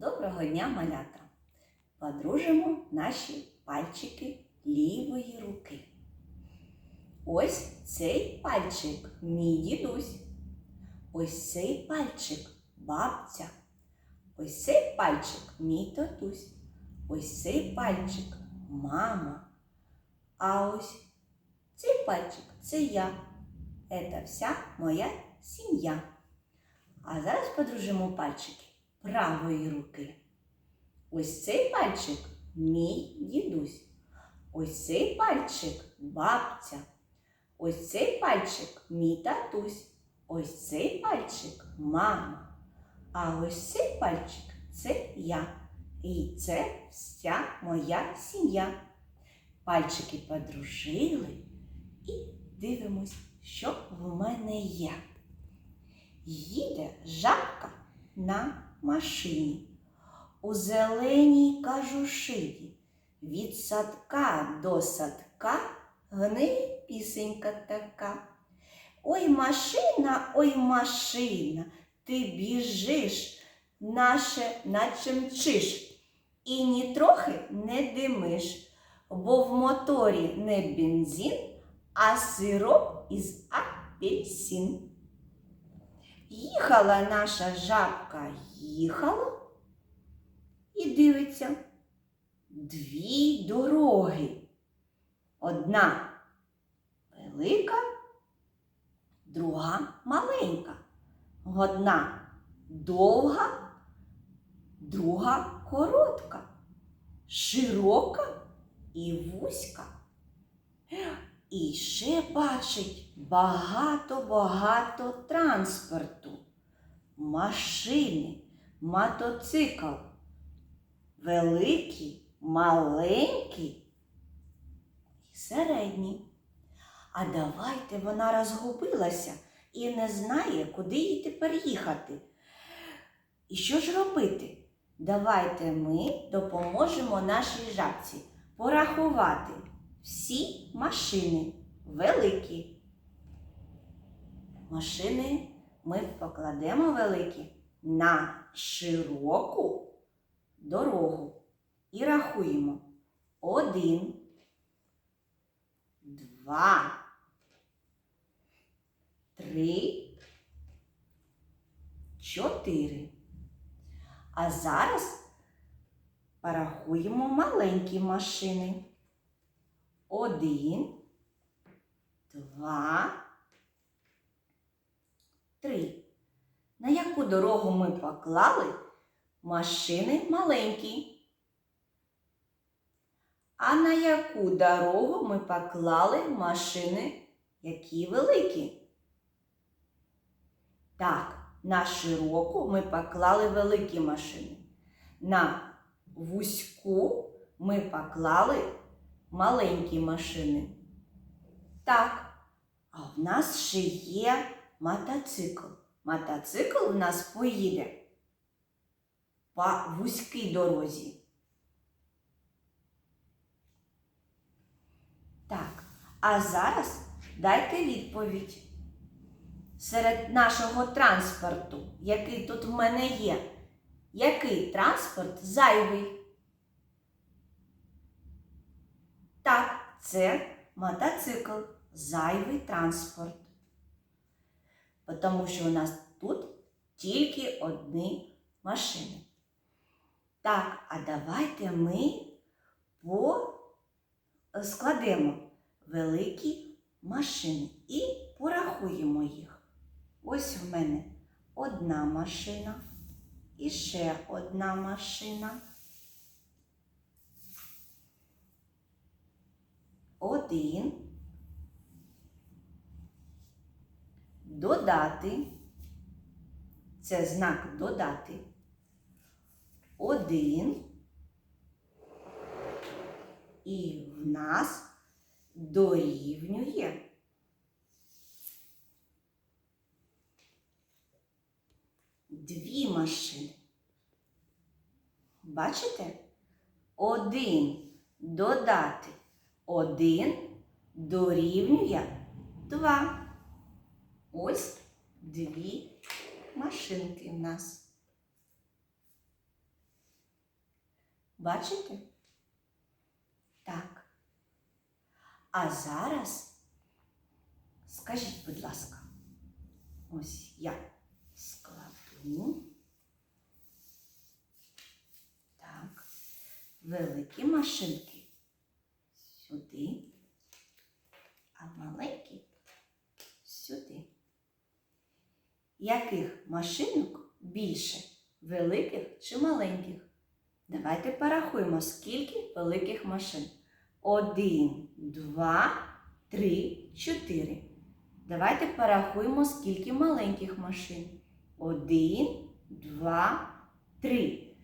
Доброго дня, малята! Подружимо наші пальчики лівої руки. Ось цей пальчик мій дідусь. Ось цей пальчик бабця. Ось цей пальчик мій татусь. Ось цей пальчик мама. А ось цей пальчик це я. Це вся моя сім'я. А зараз подружимо пальчики правої руки. Ось цей пальчик мій дідусь. Ось цей пальчик бабця. Ось цей пальчик мій татусь. Ось цей пальчик мама. А ось цей пальчик це я. І це вся моя сім'я. Пальчики подружили і дивимось, що в мене є. Їде жабка на машині у зеленій кажушині. Від садка до садка гне пісенька така. Ой, машина, ой, машина, ти біжиш, наше наче мчиш, і нітрохи не димиш, бо в моторі не бензин, а сироп із апельсин. Їхала наша жабка, їхала і дивиться дві дороги. Одна велика, друга маленька. Одна довга, друга коротка, широка і вузька. І ще бачить багато-багато транспорту, машини, мотоцикл, великий, маленький і середній. А давайте вона розгубилася і не знає, куди їй тепер їхати. І що ж робити? Давайте ми допоможемо нашій жабці порахувати всі машини великі. Машини ми покладемо великі на широку дорогу і рахуємо. Один, два, три, чотири. А зараз порахуємо маленькі машини. Один, два, три. На яку дорогу ми поклали машини маленькі? А на яку дорогу ми поклали машини, які великі? Так, на широку ми поклали великі машини. На вузьку ми поклали маленькі машини. Так, а в нас ще є мотоцикл. Мотоцикл в нас поїде по вузькій дорозі. Так, а зараз дайте відповідь. Серед нашого транспорту, який тут в мене є, який транспорт зайвий? Так, це мотоцикл, зайвий транспорт. Тому що у нас тут тільки одні машини. Так, а давайте ми по складемо великі машини і порахуємо їх. Ось в мене одна машина і ще одна машина. Один. Додати. Це знак додати. Один. І в нас дорівнює. Дві машини. Бачите? Один додати один дорівнює два. Ось дві машинки в нас. Бачите? Так. А зараз скажіть, будь ласка, ось я складу. Так. Великі машинки сюди, а маленькі сюди. Яких машинок більше? Великих чи маленьких? Давайте порахуємо, скільки великих машин. Один, два, три, чотири. Давайте порахуємо, скільки маленьких машин. Один, два, три.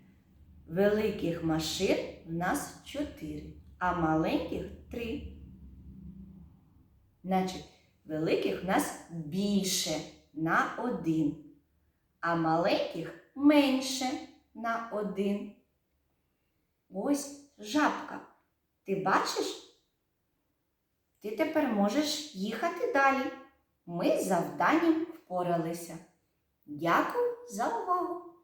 Великих машин в нас чотири, а маленьких три. Значить, великих в нас більше на один, а маленьких менше на один. Ось жабка. Ти бачиш? Ти тепер можеш їхати далі. Ми з завданням впоралися. Дякую за увагу!